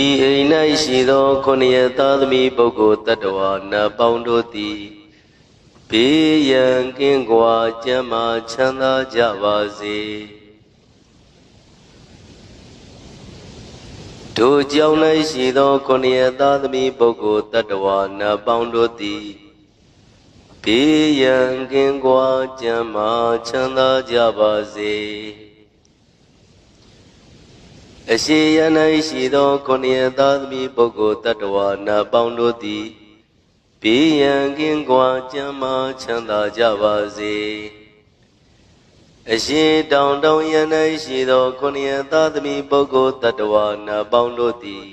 ဤအိမ်၌ရှိသောခொနည်းသားသမီးပုဂ္ဂိုလ်တ attva နတ်ပေါင်းတို့သည်ဘေးရန်ကင်းကွာကျမ်းမာချမ်းသာကြပါစေတို့ကြောင့်၌ရှိသောခொနည်းသားသမီးပုဂ္ဂိုလ်တ attva နတ်ပေါင်းတို့သည်ဘေးရန်ကင်းကွာကျမ်းမာချမ်းသာကြပါစေ အရှိယ၌ရှိသောခொနည်းသားသမီးပုဂ္ဂိုလ်တ attva နတ်ပေါင်းတို့သည်ဘေးရန်ကင်းကွာကျမ်းမာချမ်းသာကြပါစေအရှိတောင်တောင်ယ၌ရှိသောခொနည်းသားသမီးပုဂ္ဂိုလ်တ attva နတ်ပေါင်းတို့သည်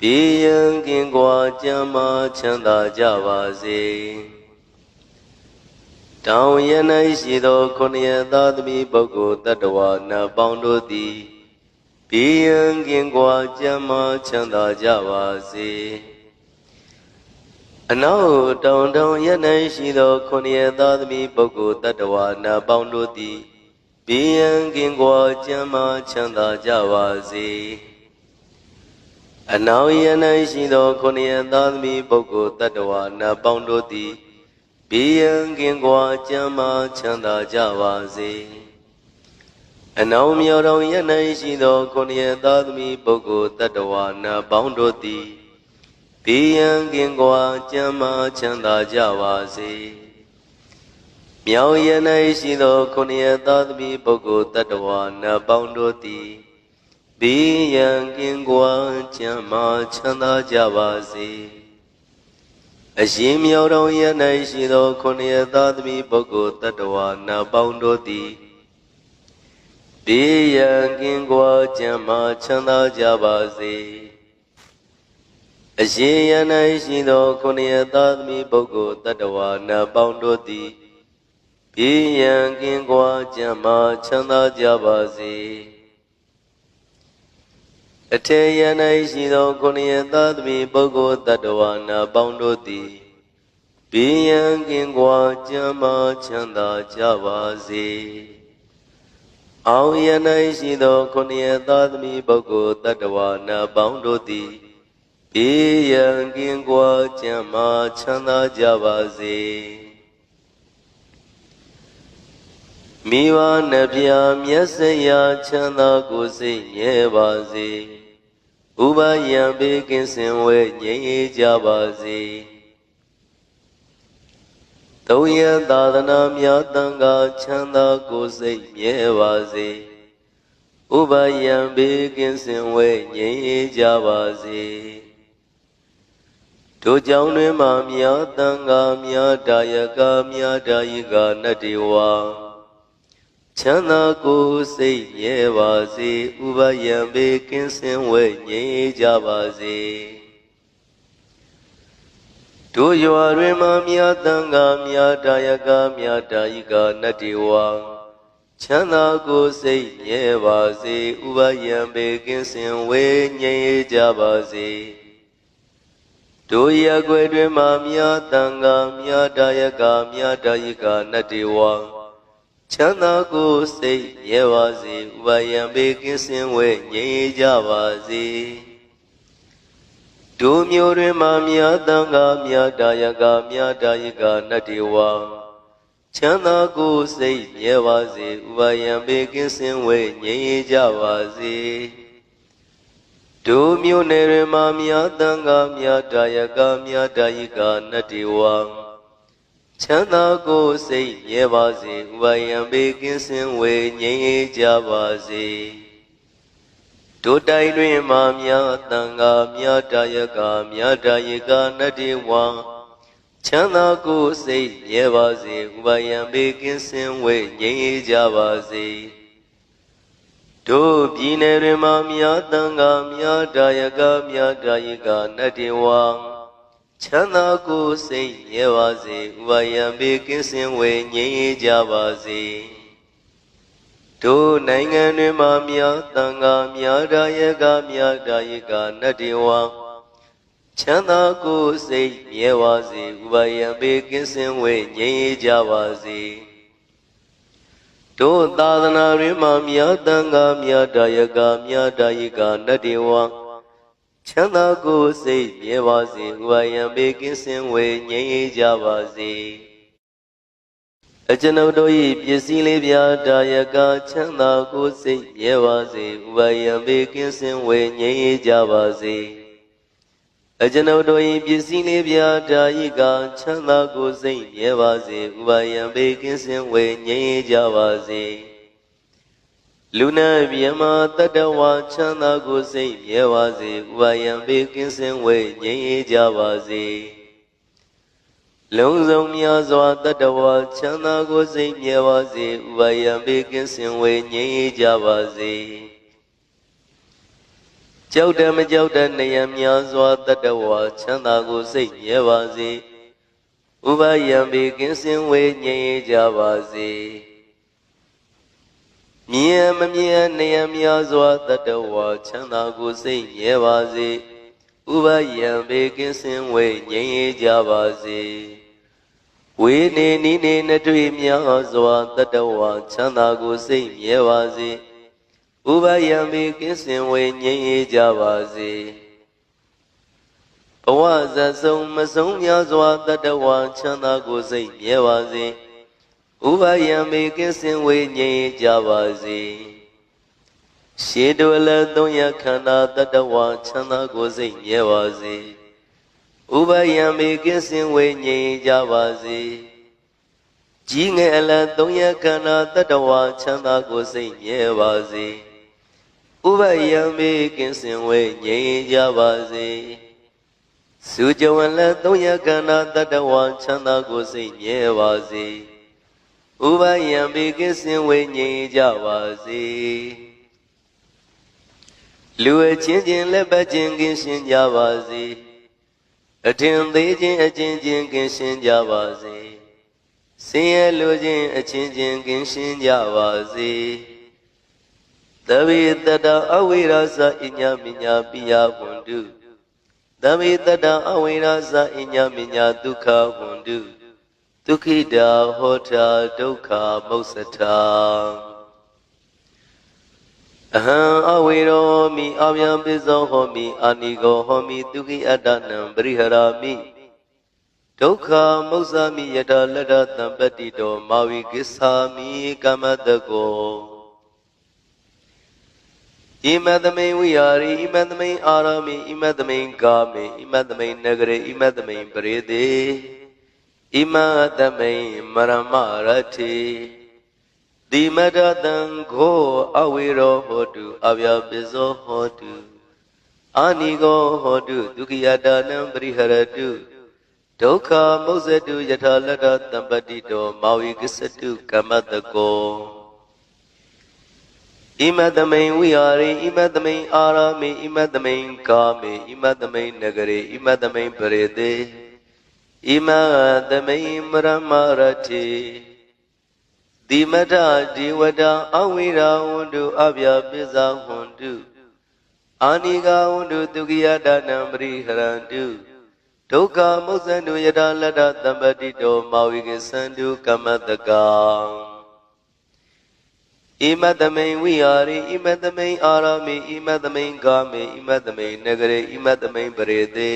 ဘေးရန်ကင်းကွာကျမ်းမာချမ်းသာကြပါစေတောင်ယ၌ရှိသောခொနည်းသားသမီးပုဂ္ဂိုလ်တ attva နတ်ပေါင်းတို့သည် ဘေးရန်ကင်းကွာကျမ်းမာချမ်းသာကြပါစေအနောက်တောင်တောင်ရ၌ရှိသောခொနည်းသားသမီးပုဂ္ဂိုလ်တ attva နာပေါင်းတို့သည်ဘေးရန်ကင်းကွာကျမ်းမာချမ်းသာကြပါစေအနောက်ရ၌ရှိသောခொနည်းသားသမီးပုဂ္ဂိုလ်တ attva နာပေါင်းတို့သည်ဘေးရန်ကင်းကွာကျမ်းမာချမ်းသာကြပါစေ အနောင်မြော်တော်ရ၌ရှိသောခொနည်းသားသမီးပုဂ္ဂိုလ်တ attva နာပေါင်းတို့သည်ဘေးရန်ကင်းကွာကျမ်းမာချမ်းသာကြပါစေမြောင်ရ၌ရှိသောခொနည်းသားသမီးပုဂ္ဂိုလ်တ attva နာပေါင်းတို့သည်ဘေးရန်ကင်းကွာကျမ်းမာချမ်းသာကြပါစေအရှင်မြောင်တော်ရ၌ရှိသောခொနည်းသားသမီးပုဂ္ဂိုလ်တ attva နာပေါင်းတို့သည် ဘေးရန်ကင်းကွာကျမ်းမာချမ်းသာကြပါစေအရှင်ယန္၌ရှိသောခုနှစ်ရသားသမီးပုဂ္ဂိုလ်တ attva နတ်ပေါင်းတို့သည်ဘေးရန်ကင်းကွာကျမ်းမာချမ်းသာကြပါစေအထေယန္၌ရှိသောခုနှစ်ရသားသမီးပုဂ္ဂိုလ်တ attva နတ်ပေါင်းတို့သည်ဘေးရန်ကင်းကွာကျမ်းမာချမ်းသာကြပါစေ အောင်ယန္၌ရှိသောခုနှစ်ရသားသမီးပုဂ္ဂိုလ်တ attva နတ်ပေါင်းတို့သည်ဘေးရန်ကင်းကွာကျမ်းမာချမ်းသာကြပါစေမိဘနှဖျားမျက်စရာချမ်းသာကိုစိတ်မြဲပါစေဥပယံဘေးကင်းစင်ဝဲငြိမ်းအေးကြပါစေ သုံးရသာသနာများတန်ခါချမ်းသာကိုစိတ်မြဲပါစေဥပယံဘေးကင်းစင်ဝဲငြိမ်းအေးကြပါစေတို့ကြောင့်တွင်မှမြာတန်ခါမြာတာယကမြာတာယိကနတ္တိဝါချမ်းသာကိုစိတ်မြဲပါစေဥပယံဘေကင်းစင်ဝဲငြိမ်းကြပါစေ တို့ရွာတွင်မှမြာတန်ခါမြာတာယကမြာတာယိကနတ္တိဝါချမ်းသာကိုစိတ်မြဲပါစေဥပယံဘေကင်းစင်ဝဲငြိမ်းကြပါစေတို့ရကွယ်တွင်မှမြာတန်ခါမြာတာယကမြာတာယိကနတ္တိဝါချမ်းသာကိုစိတ်မြဲပါစေဥပါယံဘေကင်းစင်ဝဲငြိမ်းကြပါစေ တို့မျိုးတွင်မှမြာတန်ခါမြာတာယကမြာတာယိကနတ္တိဝါချမ်းသာကိုစိတ်မြဲပါစေဥပါယံဘေကင်းစင်ဝဲငြိမ်းကြပါစေဒုမြို့နယ်ရမမြတ်တန်ခါမြတ်တာယကမြတ်တာယိကနတ္တိဝံချမ်းသာကိုစိတ်မြဲပါစေဥပယံဘေကင်းစင်ဝေငြိမ်းအေးကြပါစေ ဒုတိုင်တွင်မာမြတ်တန်ခါမြတ်တာယကမြတ်တာယိကနတ္တိဝံချမ်းသာကိုစိတ်မြဲပါစေဥပယံဘေကင်းစင်ဝေငြိမ်းအေးကြပါစေတို့ပြည်နယ်တွင်မှမြတ်တန်ခါမြတ်တာယကမြတ်တာယကနတ္တိဝံချမ်းသာကိုစိတ်မြဲပါစေဥပါယံဘေကင်းစင်ဝေငြိမ်းကြပါစေ တို့နိုင်ငံတွင်မှမြတ်တန်ခါမြတ်တာယကမြတ်တာယကနတ္တိဝံချမ်းသာကိုစိတ်မြဲပါစေဥပါယံဘေကင်းစင်ဝေငြိမ်းကြပါစေတို့သာသနာတွင်မှမြတ်တန်ခါမြတ်တာယကမြတ်တာယကနတ္တိဝံချမ်းသာကိုယ်စိတ်မြဲပါစေဥပါယံဘေကင်းစင်ဝေငြိမ်းအေးကြပါစေ အကျွန်ုပ်တို့၏ပစ္စည်းလေးပြာတာယကချမ်းသာကိုယ်စိတ်မြဲပါစေဥပါယံဘေကင်းစင်ဝေငြိမ်းအေးကြပါစေအကျွန်ုပ်တို့၏ပစ္စည်းလေးပြာတာယကချမ်းသာကိုယ်စိတ်မြဲပါစေဥပါယံဘေကင်းစင်ဝေငြိမ်းအေးကြပါစေလူနာမြမတတဝါချမ်းသာကိုယ်စိတ်မြဲပါစေဥပါယံဘေကင်းစင်ဝေငြိမ်းအေးကြပါစေ လုံးစုံများစွာတတဝါချမ်းသာကိုယ်စိတ်မြဲပါစေဥပါယံဘေကင်းစင်ဝေငြိမ်းအေးကြပါစေကြောက်တယ်မကြောက်တဲ့နေရများစွာတတဝါချမ်းသာကိုယ်စိတ်မြဲပါစေဥပါယံဘေကင်းစင်ဝေငြိမ်းအေးကြပါစေမြင်မမြင်နေရများစွာတတဝါချမ်းသာကိုယ်စိတ်မြဲပါစေ ဥပါယံဘေကင်းစင်ဝေငြိမ်းအေးကြပါစေဝေနေနိနေနတွေ့များစွာတတဝါချမ်းသာကိုယ်စိတ်မြဲပါစေဥပါယံဘေကင်းစင်ဝေငြိမ်းအေးကြပါစေဘဝဇတ်ဆုံးမဆုံးများစွာတတဝါချမ်းသာကိုယ်စိတ်မြဲပါစေဥပါယံဘေကင်းစင်ဝေငြိမ်းအေးကြပါစေ ရှေတုအလသုံးရခန္ဓာတတဝါချမ်းသာကိုယ်စိတ်မြဲပါစေဥပယံမေကင်းစင်ဝေငြိမ်ကြပါစေကြီးငယ်အလသုံးရခန္ဓာတတဝါချမ်းသာကိုယ်စိတ်မြဲပါစေဥပယံမေကင်းစင်ဝေငြိမ်ကြပါစေစုကြဝလသုံးရခန္ဓာတတဝါချမ်းသာကိုယ်စိတ်မြဲပါစေဥပယံမေကင်းစင်ဝေငြိမ်ကြပါစေ လူအချင်းချင်းလက်ပတ်ချင်းကင်းရှင်းကြပါစေအထင်သေးခြင်းအချင်းချင်းကင်းရှင်းကြပါစေဆင်းရဲလိုခြင်းအချင်းချင်းကင်းရှင်းကြပါစေသဗ္ဗေတတအဝိရာဇအညာမညာပိယဝန္တုသဗ္ဗေတတအဝိရာဇအညာမညာဒုက္ခဝန္တုဒုက္ခိတာဟောတာဒုက္ခမုစ္စတာအ ဟံအဝေရောမိအဗျံပိဇောဟောမိအာနိကောဟောမိဒုက္ခိအတ္တနံပရိဟရာမိဒုက္ခမုစ္ဆာမိယတလတ္တတံပတ္တိတောမာဝိကိစ္ဆာမိကမ္မတကောဣမတမိန်ဝိဟာရိဣမတမိန်အာရမိဣမတမိန်ကာမိဣမတမိန်နဂရေဣမတမိန်ပရိသေဣမတမိန်မရမရတိ တိမတတံခောအဝေရောဟောတုအဗျာပိဇောဟောတုအာနိကောဟောတုဒုက္ခိယတာနံပရိဟရတုဒုက္ခမုစ္ဆတုယထာလတ္တတံပတ္တိတောမာဝိကစ္စတုကမ္မတကောဣမတမိန်ဝိဟာရိဣမတမိန်အာရမေဣမတမိန်ကာမေဣမတမိန်နဂရေဣမတမိန်ပရိသေဣမတမိန်မရမရတိ တိမထဒီဝတအဝိရာဝန္တုအဗျာပိဇာဝန္တုအာနိကဝန္တုဒုက္ခိယဒါနံပရိဟရန္တုဒုက္ခမုစ္ဆန္တုယတလတ္တသမ္ပတိတောမာဝိကေသန္တုကမ္မတကံဣမတမိန်ဝိဟာရိဣမတမိန်အာရမေဣမတမိန်ကာမေဣမတမိန်နဂရေဣမတမိန်ပရေသေ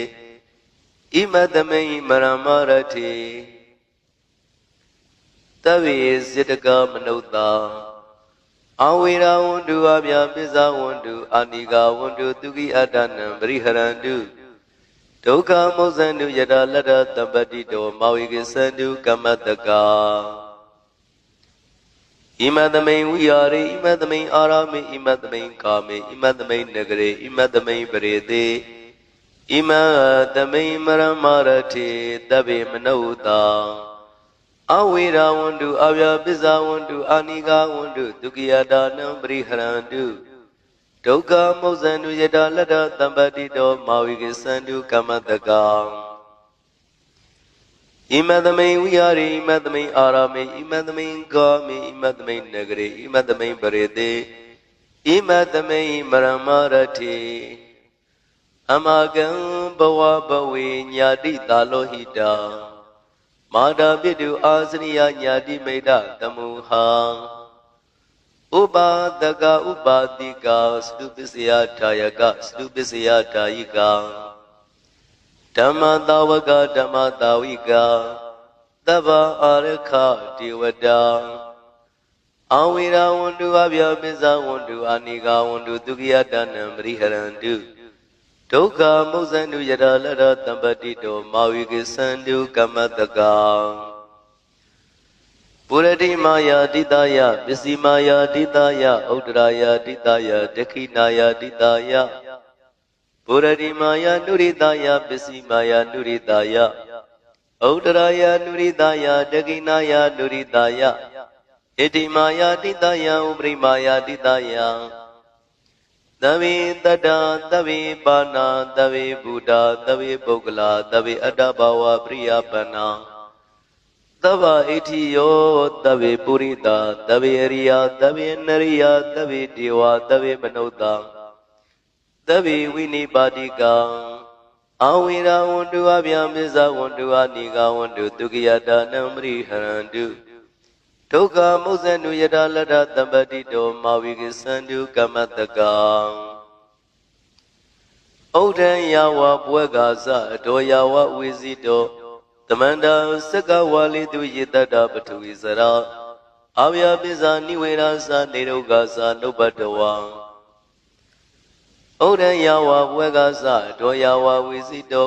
ဣမတမိန်မရမရတိ တဗ္ဗေစေတကမနုဿာအဝေရာဝန္တုအဗျာပိဇာဝန္တုအာနိကာဝန္တုသူကိအတ္တနံပရိဟရန္တုဒုက္ခမုဇ္ဇန္တုယတလတ္တတပ္ပတိတောမောဝိကိသန္တုကမ္မတကာဣမတမိန်ဝိဟာရိဣမတမိန်အာရမေဣမတမိန်ကာမေဣမတမိန်နဂရေဣမတမိန်ပရေသေဣမတမိန်မရမရတိတဗ္ဗေမနုဿာ အဝေရာဝန္တုအဗျာပစ္ဆဝန္တုအာနိကာဝန္တုဒုက္ခိယတာနံပရိဟရန္တုဒုက္ခမုစ္ဆန္တုယတလတ္တတမ္ပတိတောမာဝိကေသန္တုကမ္မတကံဣမတမိန်ဝိဟာရိဣမတမိန်အာရမေဣမတမိန်ကာမေဣမတမိန်နဂရေဣမတမိန်ပရေသေဣမတမိန်မရမရတိအမကံဘဝဘဝေညာတိတာလောဟိတာ မာတာပိတုအာစရိယညာတိမိတ်တတမုဟာဥပါဒကဥပါတိကာစတုပစ္စယထာယကစတုပစ္စယထာယိကာဓမ္မတာဝကဓမ္မတာဝိကာသဗ္ဗအာရခဒေဝတာအဝိရာဝန္တုအဗျာပိဇဝန္တုအာနိကာဝန္တုဒုက္ခိယတနံပရိဟရန္တု ဒုက္ခမုဇ္ဇန္တုယရလရတံပတိတောမာဝိကိသန္တုကမ္မတကံပုရတိမာယာတိတယပစ္စည်းမာယာတိတယဥဒ္ဒရာယာတိတယဒက္ခိနာယာတိတယပုရတိမာယာနုရိတယပစ္စည်းမာယာနုရိတယဥဒ္ဒရာယာနုရိတယဒက္ခိနာယာနုရိတယဣတိမာယာတိတယဥပရိမာယာတိတယ သဗ္ဗေတတ္တသဗ္ဗေပါဏာသဗ္ဗေဘုဒ္ဓသဗ္ဗေပုဂ္ဂလာသဗ္ဗေအတ္တဘာဝပရိယပဏ္ဏသဗ္ဗဣတိယောသဗ္ဗေပုရိတာသဗ္ဗေအရိယာသဗ္ဗေနရိယာသဗ္ဗေဒေဝသဗ္ဗေမနုဿာသဗ္ဗေဝိနိပါတိကံအဝိရာဝန္တုအဗျံပစ္စဝန္တုအနိကဝန္တုဒုက္ခယတာနံပရိဟရန္တု ဒုက္ခမုဇ္ဇနုယတလတ္တသမ္ပတိတောမာဝိကိသန္တုကမ္မတကံဩဒံယဝဘွဲကာသအတော်ယဝဝေစီတောသမန္တာစက္ကဝါလိတုယေတတ္တပထဝီစရာအာဝယပိဇာနိဝေရာသနေရုဂါသနုပတဝံဩဒံယဝဘွဲကာသအတော်ယဝဝေစီတော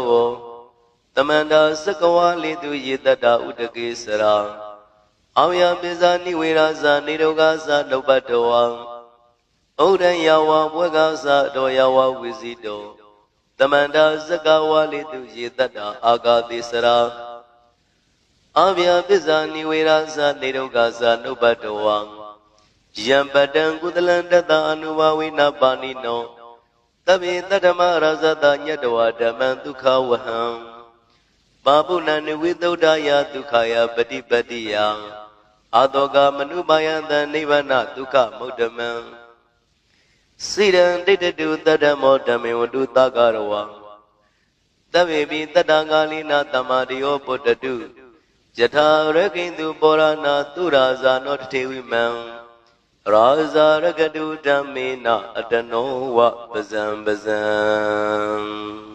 သမန္တာစက္ကဝါလိတုယေတတ္တဥတကေစရာ အောင်ယပိဇာနိဝေရာဇာနေရုဂသလုပ္ပတဝံဩဒံယဝဘွေကသတောယဝဝိဇိတောတမန္တာဇကဝါလိတုယေတတ္တအာဂာတိစရာအဗျာပိဇာနိဝေရာဇာနေရုဂသလုပ္ပတဝံယံပတံကုသလံတတအနုဘဝိနပါဏိနောတဗေတတ္တမရဇတညတဝဓမ္မံဒုက္ခဝဟံပါပုဏ္ဏဝိသုဒ္ဓယဒုက္ခယပฏิပတ္တိယ အာတောကမနုပါယံတနိဗ္ဗာနဒုက္ခမုဒ္ဓမံစိရံတိတတုတတ္တမောဓမေဝတုသကရဝံတဗေပိတတ္တကာလိနာတမတိယောပုတ္တတုယထာရကိန္တုပောရဏသူရာဇာနောတထေဝိမံရာဇာရကတုဓမ္မေနအတနောဝပဇံပဇံ